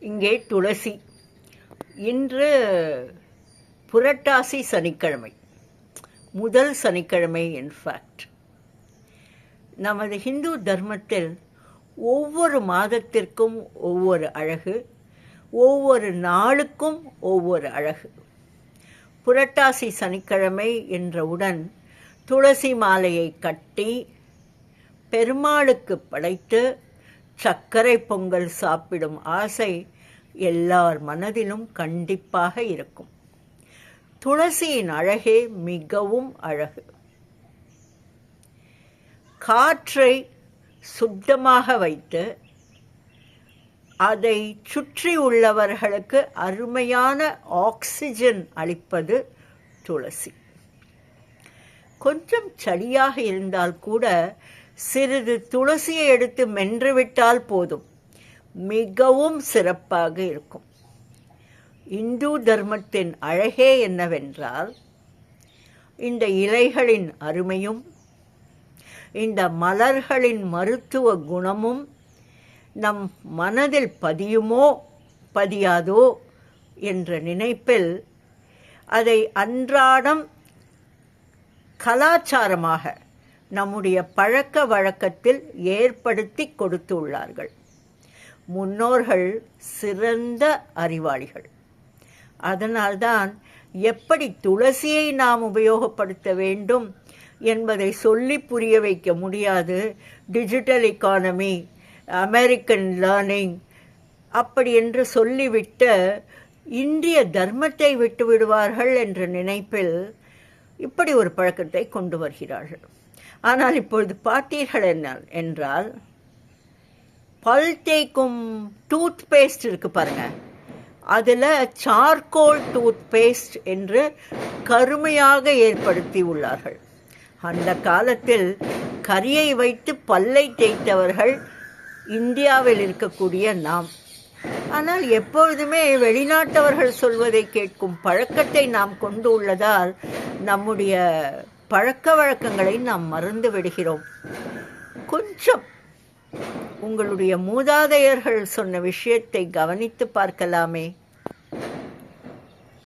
இங்கே துளசி. இன்று புரட்டாசி சனிக்கிழமை. முதல் சனிக்கிழமை இன்ஃபேக்ட் நமது ஹிந்து தர்மத்தில் ஒவ்வொரு மாதத்திற்கும் ஒவ்வொரு அழகு ஒவ்வொரு நாளுக்கும் ஒவ்வொரு அழகு. புரட்டாசி சனிக்கிழமை என்றவுடன் துளசி மாலையை கட்டி பெருமாளுக்கு படைத்து சர்க்கரை பொங்கல் சாப்பிடும் ஆசை எல்லார் மனதிலும் கண்டிப்பாக இருக்கும். துளசியின் அழகே மிகவும் அழகு. காற்றை சுத்தமாக வைத்து அதை சுற்றி உள்ளவர்களுக்கு அருமையான ஆக்சிஜன் அளிப்பது துளசி. கொஞ்சம் சளியாக இருந்தால் கூட சிறிது துளசியை எடுத்து மென்றுவிட்டால் போதும். மிகவும் சிறப்பாக இருக்கும். இந்து தர்மத்தின் அழகே என்னவென்றால் இந்த இலைகளின் அருமையும் இந்த மலர்களின் மருத்துவ குணமும் நம் மனதில் பதியுமோ பதியாதோ என்ற நினைப்பில் அதை அன்றாடம் கலாச்சாரமாக நம்முடைய பழக்க வழக்கத்தில் ஏற்படுத்தி கொடுத்துள்ளார்கள். முன்னோர்கள் சிறந்த அறிவாளிகள். அதனால்தான் எப்படி துளசியை நாம் உபயோகப்படுத்த வேண்டும் என்பதை சொல்லி புரிய வைக்க முடியாது. டிஜிட்டல் எக்கானமி அமெரிக்கன் லேர்னிங் அப்படி என்று சொல்லிவிட்டு இந்திய தர்மத்தை விட்டு விடுவார்கள் என்ற நினைப்பில் இப்படி ஒரு பழக்கத்தை கொண்டு வருகிறார்கள். ஆனால் இப்பொழுது பார்த்தீர்கள் என்ன என்றால் பல் தேய்க்கும் டூத் பேஸ்ட் இருக்கு பாருங்க. அதில் சார்கோல் டூத் பேஸ்ட் என்று கருமையாக ஏற்படுத்தி உள்ளார்கள். அந்த காலத்தில் கரியை வைத்து பல்லை தேய்த்தவர்கள் இந்தியாவில் இருக்கக்கூடிய நாம். ஆனால் எப்பொழுதுமே வெளிநாட்டவர்கள் சொல்வதை கேட்கும் பழக்கத்தை நாம் கொண்டு உள்ளதால் நம்முடைய பழக்க வழக்கங்களை நாம் மறந்து விடுகிறோம். கொஞ்சம் உங்களுடைய மூதாதையர்கள் சொன்ன விஷயத்தை கவனித்து பார்க்கலாமே.